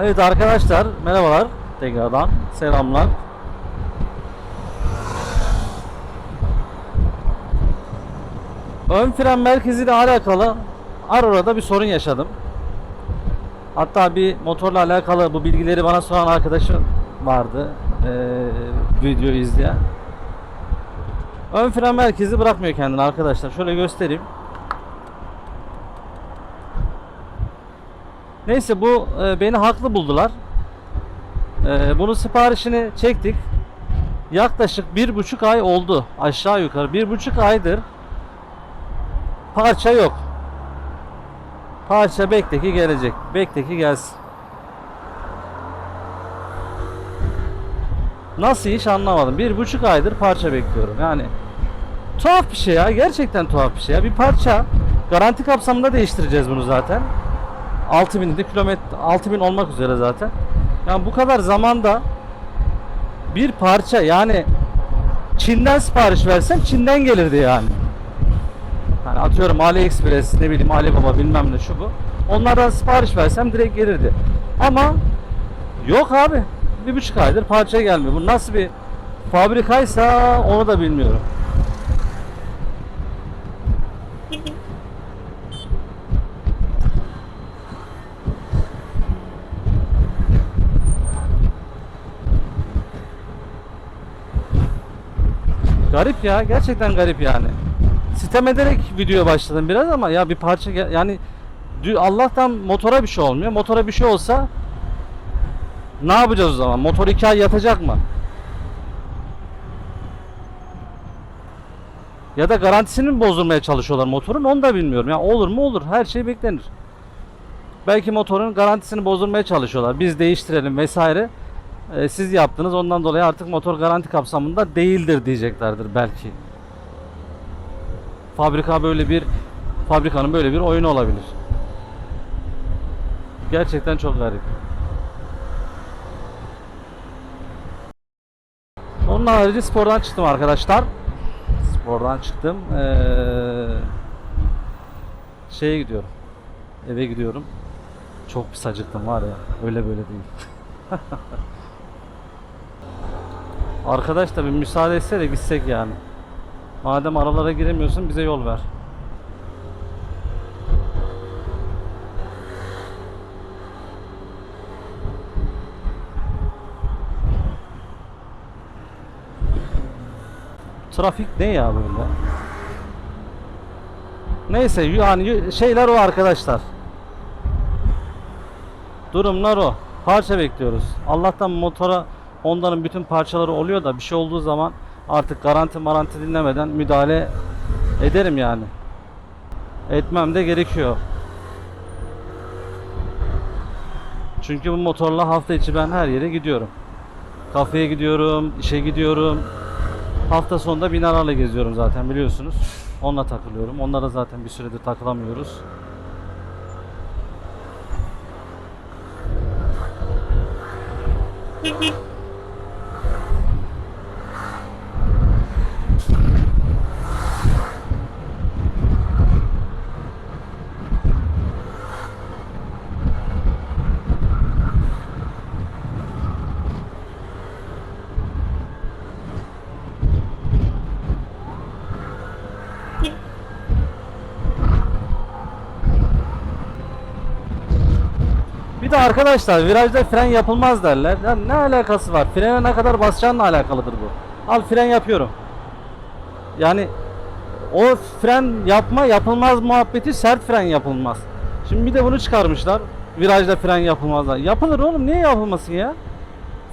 Evet arkadaşlar merhabalar tekrardan selamlar. Ön fren merkeziyle alakalı Aurora'da bir sorun yaşadım. Hatta bir motorla alakalı bu bilgileri bana soran arkadaşım vardı. Ee, videoyu izleyen. Ön fren merkezi bırakmıyor kendini arkadaşlar. Şöyle göstereyim. Neyse bu e, beni haklı buldular. E, bunun siparişini çektik. Yaklaşık bir buçuk ay oldu aşağı yukarı. Bir buçuk aydır parça yok. Parça bekle ki gelecek. Bekle ki gelsin. Nasıl iş anlamadım. Bir buçuk aydır parça bekliyorum. Yani tuhaf bir şey ya. Gerçekten tuhaf bir şey ya. Bir parça garanti kapsamında değiştireceğiz bunu zaten. 6000 de kilometre 6000 olmak üzere zaten. Yani bu kadar zamanda bir parça yani Çin'den sipariş versem Çin'den gelirdi yani. Yani atıyorum AliExpress ne bileyim Alibaba bilmem ne şu bu. Onlardan sipariş versem direkt gelirdi. Ama yok abi. Bir buçuk aydır parça gelmiyor. Bu nasıl bir fabrikaysa onu da bilmiyorum. Garip ya. Gerçekten garip yani. Sitem ederek videoya başladım biraz ama ya bir parça yani Allah'tan motora bir şey olmuyor. Motora bir şey olsa ne yapacağız o zaman? Motor iki ay yatacak mı? Ya da garantisini mi bozdurmaya çalışıyorlar motorun onu da bilmiyorum. Ya olur mu olur. Her şey beklenir. Belki motorun garantisini bozdurmaya çalışıyorlar. Biz değiştirelim vesaire. Ee, siz yaptınız ondan dolayı artık motor garanti kapsamında değildir diyeceklerdir belki. Fabrika böyle bir fabrikanın böyle bir oyunu olabilir. Gerçekten çok garip. Onun harici spordan çıktım arkadaşlar. Spordan çıktım. Ee, şeye gidiyorum. Eve gidiyorum. Çok pis acıktım var ya. Öyle böyle değil. Arkadaş da bir müsaade etse de gitsek yani. Madem aralara giremiyorsun bize yol ver. Trafik ne ya böyle? Neyse yani şeyler o arkadaşlar. Durumlar o. Parça bekliyoruz. Allah'tan motora Honda'nın bütün parçaları oluyor da bir şey olduğu zaman artık garanti maranti dinlemeden müdahale ederim yani. Etmem de gerekiyor. Çünkü bu motorla hafta içi ben her yere gidiyorum. Kafeye gidiyorum, işe gidiyorum. Hafta sonunda binalarla geziyorum zaten biliyorsunuz. Onunla takılıyorum. Onlara zaten bir süredir takılamıyoruz. Bir de arkadaşlar virajda fren yapılmaz derler. Ya ne alakası var? Frene ne kadar basacağınla alakalıdır bu. Al fren yapıyorum. Yani o fren yapma yapılmaz muhabbeti sert fren yapılmaz. Şimdi bir de bunu çıkarmışlar. Virajda fren yapılmazlar. Yapılır oğlum niye yapılmasın ya?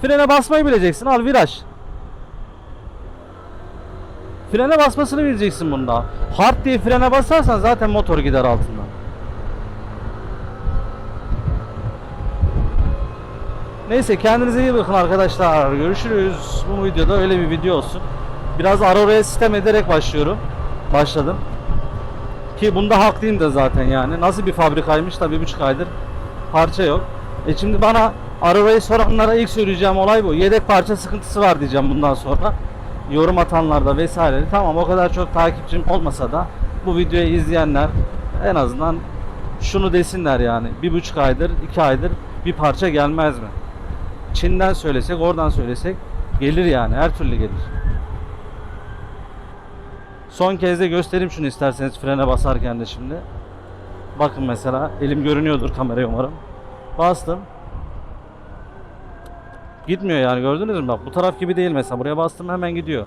Frene basmayı bileceksin al viraj. Frene basmasını bileceksin bunda. Hard diye frene basarsan zaten motor gider altından. Neyse kendinize iyi bakın arkadaşlar. Görüşürüz. Bu videoda öyle bir video olsun. Biraz Aurora'ya sistem ederek başlıyorum. Başladım. Ki bunda haklıyım da zaten yani. Nasıl bir fabrikaymış da bir buçuk aydır parça yok. E şimdi bana Aurora'yı soranlara ilk söyleyeceğim olay bu. Yedek parça sıkıntısı var diyeceğim bundan sonra. Yorum atanlarda vesaire. Tamam o kadar çok takipçim olmasa da bu videoyu izleyenler en azından şunu desinler yani. Bir buçuk aydır, iki aydır bir parça gelmez mi? Çin'den söylesek, oradan söylesek gelir yani. Her türlü gelir. Son kez de göstereyim şunu isterseniz frene basarken de şimdi. Bakın mesela elim görünüyordur kameraya umarım. Bastım. Gitmiyor yani gördünüz mü? Bak bu taraf gibi değil mesela. Buraya bastım hemen gidiyor.